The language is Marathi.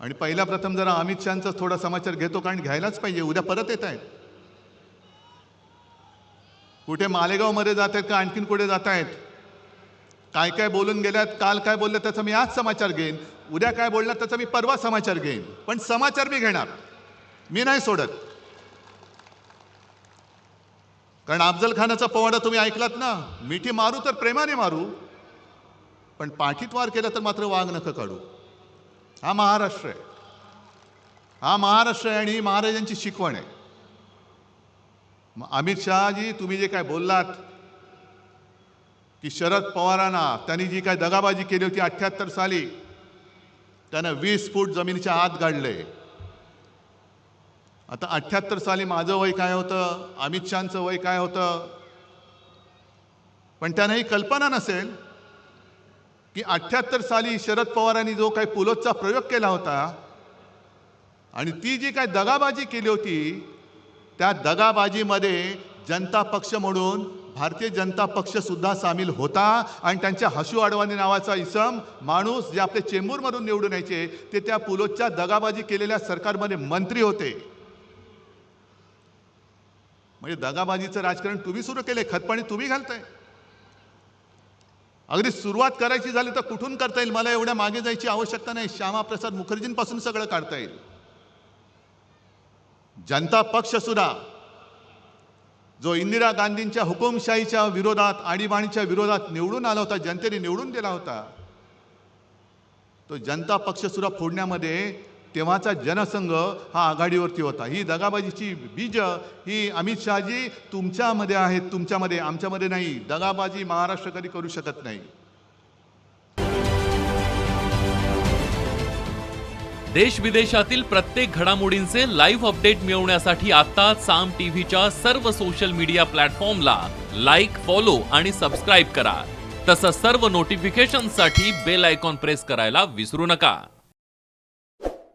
आणि पहिल्या प्रथम जरा अमित शहाचा थोडा समाचार घेतो कारण घ्यायलाच पाहिजे. उद्या परत येत आहेत. कुठे मालेगावमध्ये जात आहेत का? आणखीन कुठे जात आहेत? काय काय बोलून गेल्यात? काल काय बोलले त्याचा मी आज समाचार घेईन. उद्या काय बोलला त्याचा मी परवा समाचार घेईन. पण समाचार मी घेणार. मी नाही सोडत. कारण अफजल खानाचा पोवाडा तुम्ही ऐकलात ना? मिठी मारू तर प्रेमाने मारू. पण पाठीत वार केला तर मात्र वाघ नका काढू. हा महाराष्ट्र आहे. हा महाराष्ट्र आहे आणि ही महाराजांची शिकवण आहे. मग अमित शहाजी तुम्ही जे काय बोललात की शरद पवारांना त्यांनी जी काय दगाबाजी केली होती अठ्ठ्याहत्तर साली त्यानं वीस फूट जमिनीच्या आत गाडले. आता अठ्ठ्याहत्तर साली माझं वय काय होतं? अमित शहाचं वय काय होतं? पण त्यांना ही कल्पना नसेल. की अठ्ठ्याहत्तर साली शरद पवारांनी जो काही पुलोतचा प्रयोग केला होता आणि ती जी काय दगाबाजी केली होती त्या दगाबाजीमध्ये जनता पक्ष म्हणून भारतीय जनता पक्ष सुद्धा सामील होता आणि त्यांच्या हसू अडवाणी नावाचा इसम माणूस जे आपले चेंबूरमधून निवडून यायचे ते त्या पुलोतच्या दगाबाजी केलेल्या सरकारमध्ये मंत्री होते. म्हणजे दगाबाजीचं राजकारण तुम्ही सुरू केले खतपाणी तुम्ही घालताय. अगदी सुरुवात करायची झाली तर कुठून करता येईल? मला एवढ्या मागे जायची आवश्यकता नाही. श्यामाप्रसाद मुखर्जींपासून सगळं काढता येईल. जनता पक्ष सुद्धा जो इंदिरा गांधींच्या हुकुमशाहीच्या विरोधात आणीबाणीच्या विरोधात निवडून आला होता जनतेने निवडून दिला होता तो जनता पक्ष सुद्धा फोडण्यामध्ये तेव्हाचा जनसंघ हा आघाडीवरती होता. ही दगाबाजीची बीज ही अमित शहाजी तुमच्यामध्ये आहेत तुमच्यामध्ये आमच्यामध्ये नाही. दगाबाजी महाराष्ट्र कधी करू शकत नाही. देश विदेशातील प्रत्येक घडामोडींचे लाईव्ह अपडेट मिळवण्यासाठी आता साम टीव्हीच्या सर्व सोशल मीडिया प्लॅटफॉर्मला लाईक फॉलो आणि सबस्क्राईब करा. तसंच सर्व नोटिफिकेशनसाठी बेल आयकॉन प्रेस करायला विसरू नका.